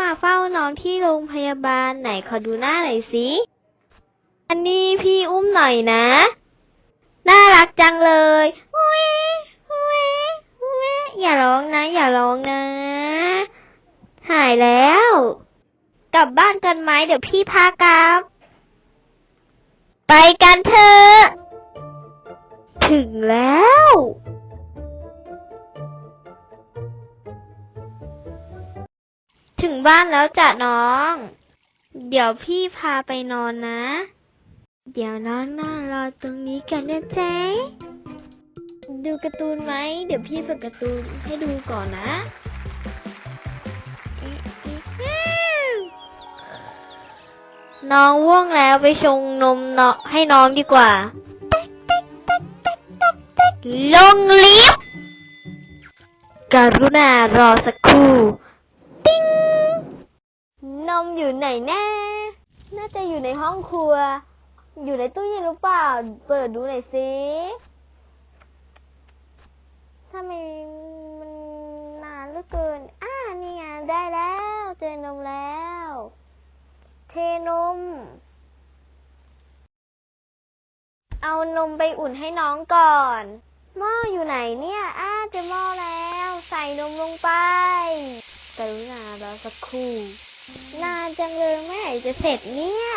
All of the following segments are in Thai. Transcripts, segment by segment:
มาเฝ้าน้องที่โรงพยาบาลไหนขอดูหน้าหน่อยสิ อันนี้พี่อุ้มหน่อยนะ น่ารักจังเลยอุ๊ยอุ๊ยอุ๊ยอย่าร้องนะ อย่าร้องนะ หายแล้ว กลับบ้านกันไหมเดี๋ยวพี่พากลับ ไปกันเถอะ ถึงแล้ว ถึงบ้านแล้วจ้ะน้อง เดี๋ยวพี่พาไปนอนนะ เดี๋ยวน้องนอนรอตรงนี้กันนะเจ๊ดูการ์ตูนไหม เดี๋ยวพี่เปิดการ์ตูนให้ดูก่อนนะเอ๊ะน้องว่วงแล้วไปชงนมเนาะให้น้องดีกว่า ลงลิฟต์กรุณารอสักครู่ อยู่ไหนแน่ น่าจะอยู่ในห้องครัว อยู่ในตู้เย็นหรือเปล่า เปิดดูหน่อยสิทำไมมันนานเหลือเกินอ่านี่ไงได้แล้ว เจอนมแล้ว เทนม เอานมไปอุ่นให้น้องก่อน หม้ออยู่ไหนเนี่ย อ้าเจอหม้อแล้ว ใส่นมลงไปกรุณารอสักครู่ นานจังเลยเมื่อไหร่จะเสร็จเนี่ย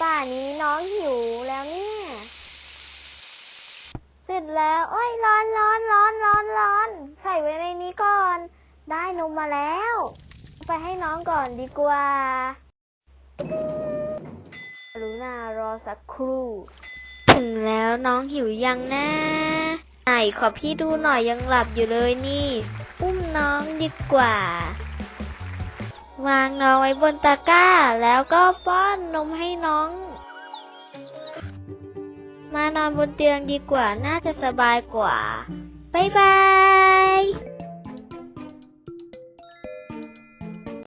ป่านี้น้องหิวแล้วเนี่ย เสร็จแล้ว โอ้ยร้อนร้อนร้อนร้อนร้อน ใส่ไว้ในนี้ก่อน ได้นมมาแล้ว ไปให้น้องก่อนดีกว่ากรุณารอสักครู่ ถึงแล้วน้องหิวยังนะไหนขอพี่ดูหน่อยยังหลับอยู่เลยนี่ อุ้มน้องดีกว่า วางน้องไว้บนตะกร้า แล้วก็ป้อนนมให้น้อง มานอนบนเตียงดีกว่าน่าจะสบายกว่า บ๊ายบาย